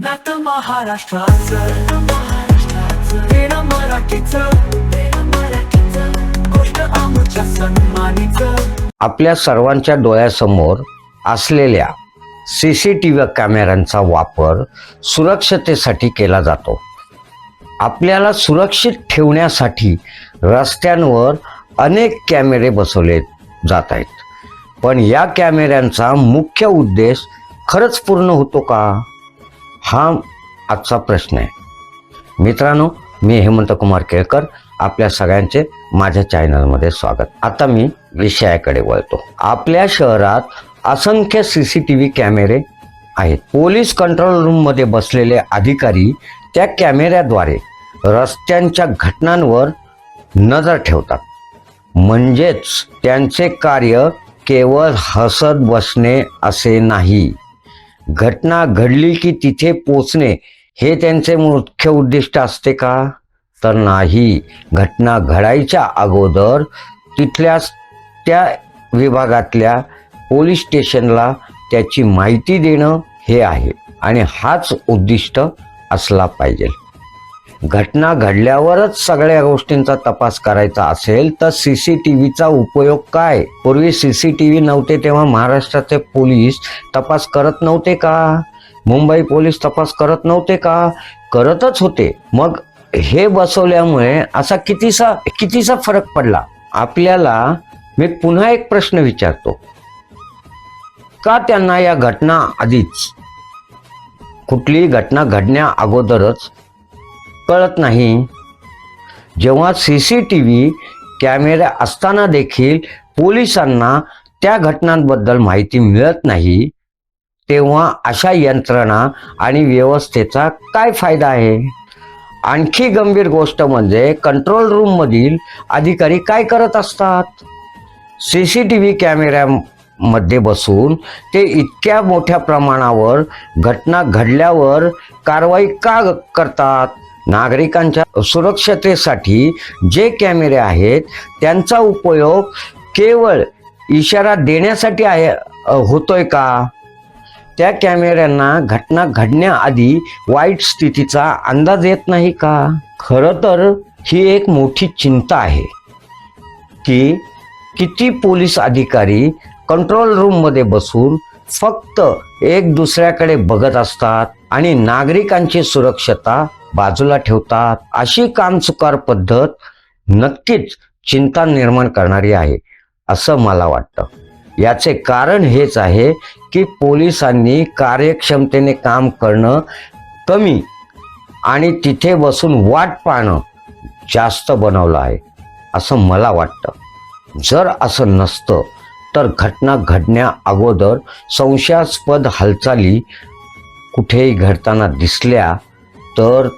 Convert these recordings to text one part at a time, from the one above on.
नात महाराष्ट्राचं. मराठीचं. गोष्ट आमच्या सन्मानीचं. आपल्या सर्वांच्या डोळ्यासमोर असलेल्या सी सी टी व्ही कॅमेऱ्यांचा वापर सुरक्षतेसाठी केला जातो. आपल्याला सुरक्षित ठेवण्यासाठी रस्त्यांवर अनेक कॅमेरे बसवले जात आहेत. पण या कॅमेऱ्यांचा मुख्य उद्देश खरंच पूर्ण होतो का? हा आजचा प्रश्न आहे. मित्रांनो मी हेमंत कुमार केळकर आपल्या सगळ्यांचे माझ्या चॅनलमध्ये स्वागत. आता मी विषयाकडे वळतो. आपल्या शहरात असंख्य सी सी टी व्ही कॅमेरे आहेत. पोलीस कंट्रोल रूममध्ये बसलेले अधिकारी त्या कॅमेऱ्याद्वारे रस्त्यांच्या घटनांवर नजर ठेवतात. म्हणजेच त्यांचे कार्य केवळ हसत बसणे असे नाही. घटना घडली की तिथे पोचणे हे त्यांचे मुख्य उद्दिष्ट असते का? तर नाही. घटना घडायच्या अगोदर तिथल्या त्या विभागातल्या पोलीस स्टेशनला त्याची माहिती देणं हे आहे आणि हाच उद्दिष्ट असला पाहिजे. घटना घडल्यावरच सगळ्या गोष्टींचा तपास करायचा असेल तर सी सी टी व्हीचा उपयोग काय? पूर्वी सी सी टी व्ही नव्हते तेव्हा महाराष्ट्राचे पोलीस तपास करत नव्हते का? मुंबई पोलीस तपास करत नव्हते का? करतच होते. मग हे बसवल्यामुळे असा कितीसा कितीसा फरक पडला? आपल्याला मी पुन्हा एक प्रश्न विचारतो. का त्यांना या घटना आधीच? कुठलीही घटना घडण्या अगोदरच कळत नाही. जेव्हा सी सी टी व्ही कॅमेरे असताना देखील पोलिसांना त्या घटनांबद्दल माहिती मिळत नाही तेव्हा अशा यंत्रणा आणि व्यवस्थेचा काय फायदा आहे? आणखी गंभीर गोष्ट म्हणजे कंट्रोल रूममधील अधिकारी काय करत असतात? सी सी टी व्ही कॅमेऱ्यामध्ये बसून ते इतक्या मोठ्या प्रमाणावर घटना घडल्यावर कारवाई का करतात? नागरिकांच्या सुरक्षतेसाठी जे कॅमेरे आहेत त्यांचा उपयोग केवळ इशारा देण्यासाठी आहे होतोय का? त्या कॅमेऱ्यांना घटना घडण्याआधी वाईट स्थितीचा अंदाज येत नाही का? खरं तर ही एक मोठी चिंता आहे की किती पोलीस अधिकारी कंट्रोल रूममध्ये बसून फक्त एक दुसऱ्याकडे बघत असतात. आणि नागरिकांची सुरक्षता बाजूला ठेवतात. अशी कामचुकार पद्धत नक्कीच चिंता निर्माण करणारी आहे असं मला वाटतं. याचे कारण हेच आहे की पोलिसांनी कार्यक्षमतेने काम करणं कमी आणि तिथे बसून वाट पाहणं जास्त बनवलं आहे असं मला वाटतं. जर असं नसतं तर घटना घडण्या अगोदर संशयास्पद हालचाली कुठेही घडताना दिसल्या तर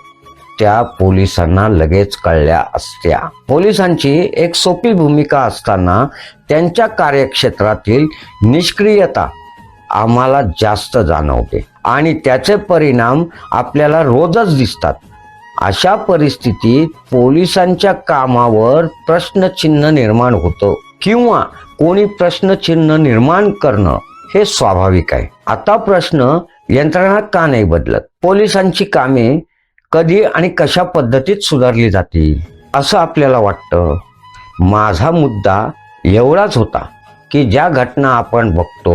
त्या पोलिसांना लगेच कळल्या असत्या. पोलिसांची एक सोपी भूमिका असताना त्यांच्या कार्यक्षेत्रातील निष्क्रियता आम्हाला जास्त जाणवते आणि त्याचे परिणाम आपल्याला रोजच दिसतात. अशा परिस्थितीत पोलिसांच्या कामावर प्रश्नचिन्ह निर्माण होतं किंवा कोणी प्रश्नचिन्ह निर्माण करणं हे स्वाभाविक आहे. आता प्रश्न यंत्रणा का नाही बदलत? पोलिसांची कामे कधी आणि कशा पद्धतीत सुधारली जातील असं आपल्याला वाटतं. माझा मुद्दा एवढाच होता की ज्या घटना आपण बघतो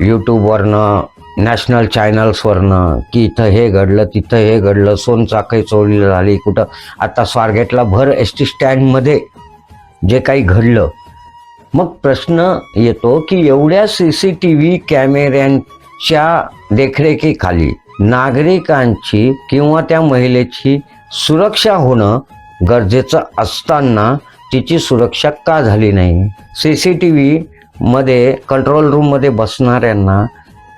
यूट्यूबवरनं नॅशनल चॅनल्सवरनं की इथं हे घडलं तिथं हे घडलं सोनचाकही चोरी झाली कुठं आता स्वारगेटला भर एस टी स्टँडमध्ये जे काही घडलं. मग प्रश्न येतो की एवढ्या सी सी टी व्ही च्या देखरेखीखाली नागरिकांची किंवा त्या महिलेची सुरक्षा होणं गरजेचं असताना तिची सुरक्षा का झाली नाही? सी सी टी व्ही मध्ये कंट्रोल रूममध्ये बसणाऱ्यांना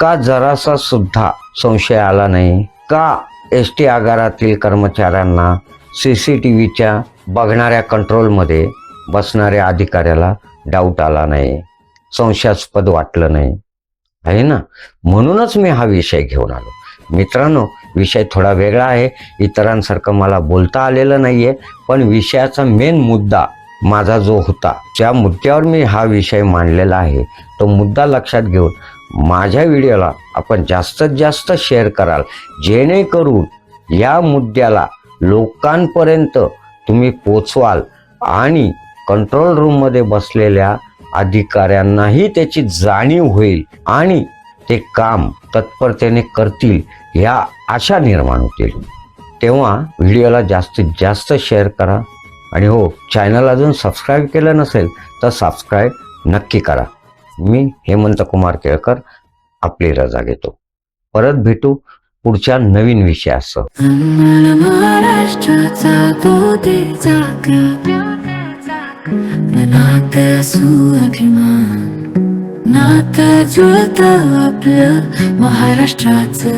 का जरासा सुद्धा संशय आला नाही? का एस टी आगारातील कर्मचाऱ्यांना सी सी टी व्हीच्या बघणाऱ्या कंट्रोलमध्ये बसणाऱ्या अधिकाऱ्याला डाऊट आला नाही? संशयास्पद वाटलं नाही. आहे ना? म्हणूनच मी हा विषय घेऊन आलो. मित्रांनो विषय थोडा वेगळा आहे. इतरांसारखं मला बोलता आलेलं नाहीये. पण विषयाचा मेन मुद्दा माझा जो होता ज्या मुद्द्यावर मी हा विषय मांडलेला आहे. तो मुद्दा लक्षात घेऊन माझ्या व्हिडिओला आपण जास्तीत जास्त शेअर कराल. जेणेकरून या मुद्द्याला लोकांपर्यंत तुम्ही पोचवाल आणि कंट्रोल रूममध्ये बसलेल्या अधिकाऱ्यांनाही त्याची जाणीव होईल आणि ते काम तत्परतेने करतील ह्या आशा निर्माण होतील. तेव्हा व्हिडिओला जास्तीत जास्त शेअर करा आणि हो चॅनल अजून सबस्क्राईब केलं नसेल तर सबस्क्राईब नक्की करा. मी हेमंत कुमार केळकर आपली रजा घेतो. परत भेटू पुढच्या नवीन विषयासह. आम्हाला महाराष्ट्राचा तो देचा नात स्वाभिमान नात जुळत आपलं महाराष्ट्राचं